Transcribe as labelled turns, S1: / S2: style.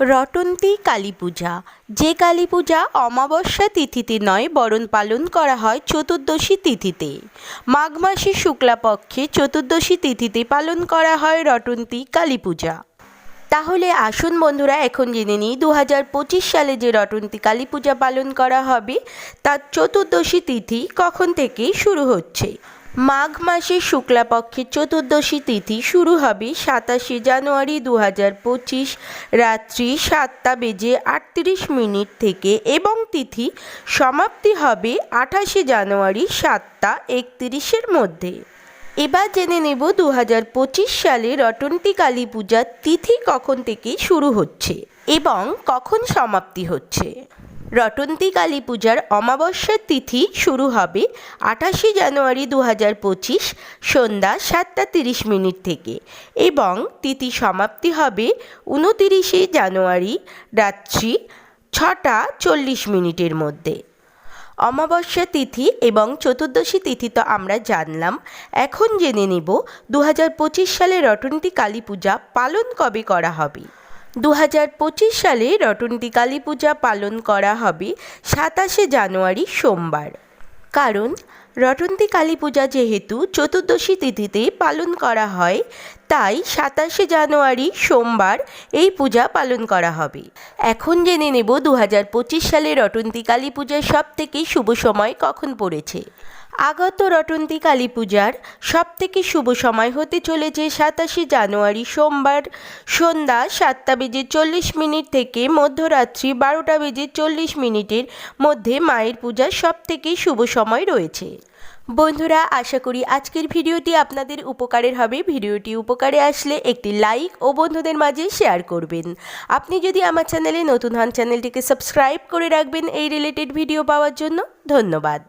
S1: রটন্তী কালী পূজা। যে কালী পূজা অমাবস্যা তিথিতে নয়, বরণ পালন করা হয় চতুর্দশী তিথিতে। মাঘ মাসের শুক্লাপক্ষে চতুর্দশী তিথিতে পালন করা হয় রটন্তী কালী পূজা। তাহলে আসুন বন্ধুরা, এখন জেনে নিই দু হাজার পঁচিশ সালে যে রটন্তী কালী পূজা পালন করা হবে, তার চতুর্দশী তিথি কখন থেকে শুরু হচ্ছে? মাঘ মাসে শুক্লাপক্ষের চতুর্দশী তিথি শুরু হবে সাতাশে জানুয়ারি দু হাজার পঁচিশ। রাত্রি সাতটা বেজে আটত্রিশ মিনিট থেকে এবং তিথি সমাপ্তি হবে আঠাশে জানুয়ারি সাতটা একত্রিশের মধ্যে। এবার জেনে নেব দু হাজার পঁচিশ সালে রটন্তী কালী পূজার তিথি কখন থেকে শুরু হচ্ছে এবং কখন সমাপ্তি হচ্ছে। রটন্তী কালী পূজার অমাবস্যার তিথি শুরু হবে আঠাশে জানুয়ারি দু হাজার পঁচিশ সন্ধ্যা সাতটা তিরিশ মিনিট থেকে এবং তিথি সমাপ্তি হবে উনতিরিশে জানুয়ারি রাত্রি ছটা চল্লিশ মিনিটের মধ্যে। অমাবস্যা তিথি এবং চতুর্দশী তিথি তো আমরা জানলাম। এখন জেনে নেব দু হাজার পঁচিশ সালে রটন্তী কালী পূজা পালন কবে করা হবে। দু হাজার পঁচিশ সালে রটন্তী কালী পূজা পালন করা হবে সাতাশে জানুয়ারি সোমবার। কারণ রটন্তী কালী পূজা যেহেতু চতুর্দশী তিথিতে পালন করা হয়, তাই সাতাশে জানুয়ারি সোমবার এই পূজা পালন করা হবে। এখন জেনে নেব দু হাজার পঁচিশ সালে রটন্তী কালী পূজার সব থেকে শুভ সময় কখন পড়েছে। আগত রটন্তী কালী পূজার সব থেকে শুভ সময় হতে চলেছে সাতাশে জানুয়ারি সোমবার সন্ধ্যা সাতটা বেজে চল্লিশ মিনিট থেকে মধ্যরাত্রি বারোটা বেজে চল্লিশ মিনিটের মধ্যে মায়ের পূজার সব থেকে শুভ সময় রয়েছে। বন্ধুরা, আশা করি আজকের ভিডিওটি আপনাদের উপকারের হবে। ভিডিওটি উপকারে আসলে একটি লাইক ও বন্ধুদের মাঝে শেয়ার করবেন। আপনি যদি আমার চ্যানেলে নতুন হন, চ্যানেলটিকে সাবস্ক্রাইব করে রাখবেন এই রিলেটেড ভিডিও পাওয়ার জন্য। ধন্যবাদ।